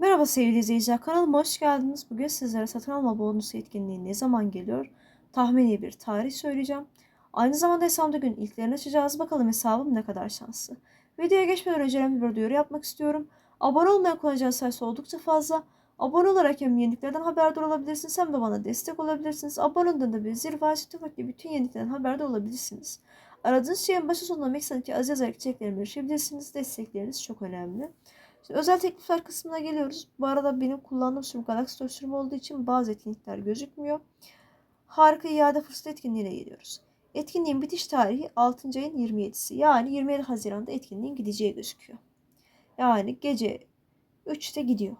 Merhaba sevgili izleyiciler, kanalıma hoş geldiniz. Bugün sizlere satın alma bonusu etkinliği ne zaman geliyor? Tahmini bir tarih söyleyeceğim. Aynı zamanda hesabımda gün ilklerini açacağız. Bakalım hesabım ne kadar şanslı. Videoya geçmeden önce önemli bir duyuru yapmak istiyorum. Abone olmayan kullanıcı sayısı oldukça fazla. Abone olarak hem yeniliklerden haberdar olabilirsiniz hem de bana destek olabilirsiniz. Abone olduğunda bir zil var. Tüm bütün yeniliklerden haberdar olabilirsiniz. Aradığınız şeyin başı sonuna Meksan'daki az yazarak çeklerime erişebilirsiniz. Destekleriniz çok önemli. Şimdi özel teklifler kısmına geliyoruz. Bu arada benim kullandığım sürüm Galaxy Store sürümü olduğu için bazı etkinlikler gözükmüyor. Harika iade fırsatı etkinliğine geliyoruz. Etkinliğin bitiş tarihi 6. ayın 27'si. Yani 27 Haziran'da etkinliğin gideceği gözüküyor. Yani gece 3'te gidiyor.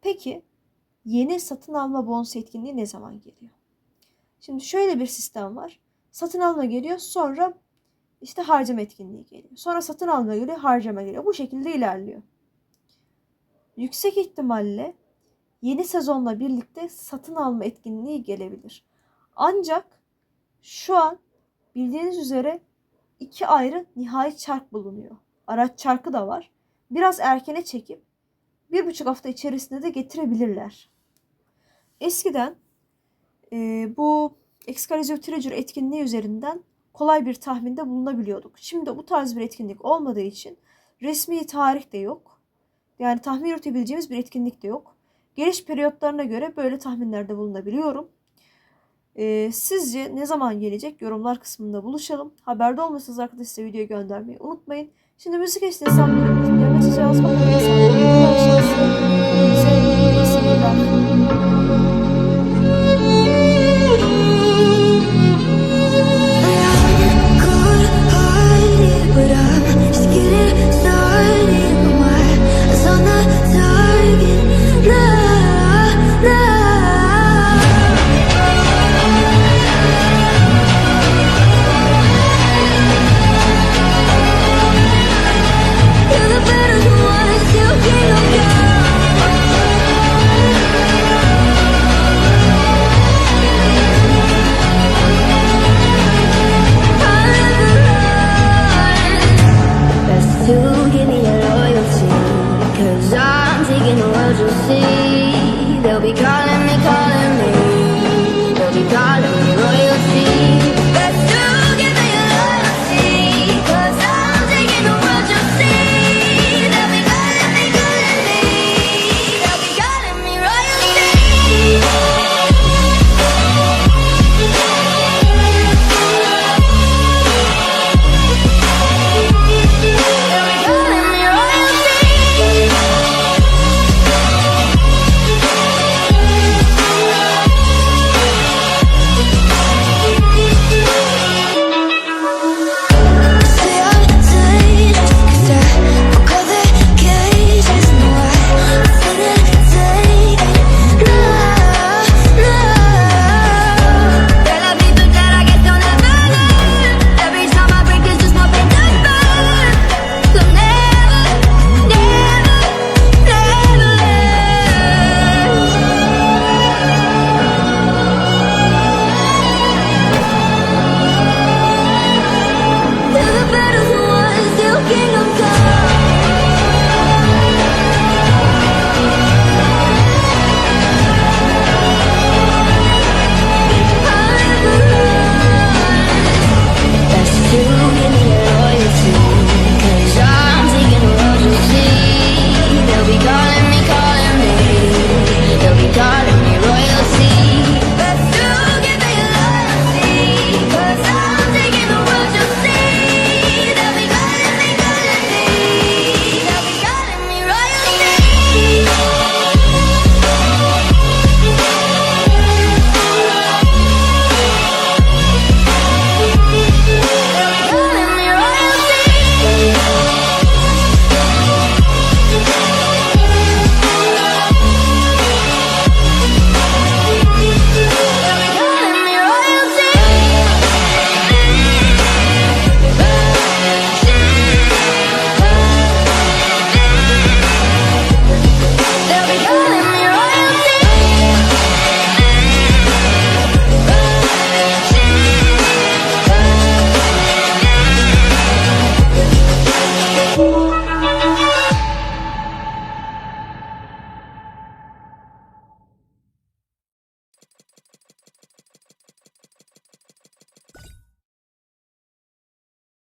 Peki yeni satın alma bonus etkinliği ne zaman geliyor? Şimdi şöyle bir sistem var. Satın alma geliyor sonra işte harcama etkinliği geliyor. Sonra satın alma geliyor, harcama geliyor. Bu şekilde ilerliyor. Yüksek ihtimalle yeni sezonla birlikte satın alma etkinliği gelebilir. Ancak şu an bildiğiniz üzere iki ayrı nihai çark bulunuyor. Araç çarkı da var. Biraz erkene çekip bir buçuk hafta içerisinde de getirebilirler. Eskiden e, bu Excalibur Treasure etkinliği üzerinden kolay bir tahminde bulunabiliyorduk. Şimdi bu tarz bir etkinlik olmadığı için resmi tarih de yok. Yani tahmin yürütebileceğimiz bir etkinlik de yok. Geliş periyotlarına göre böyle tahminlerde bulunabiliyorum. Ee, sizce ne zaman gelecek? Yorumlar kısmında buluşalım. Haberde olmasanız arkadaşlar videoyu göndermeyi unutmayın. Şimdi müzik eşliğinde hesabını açacağız. Bakalım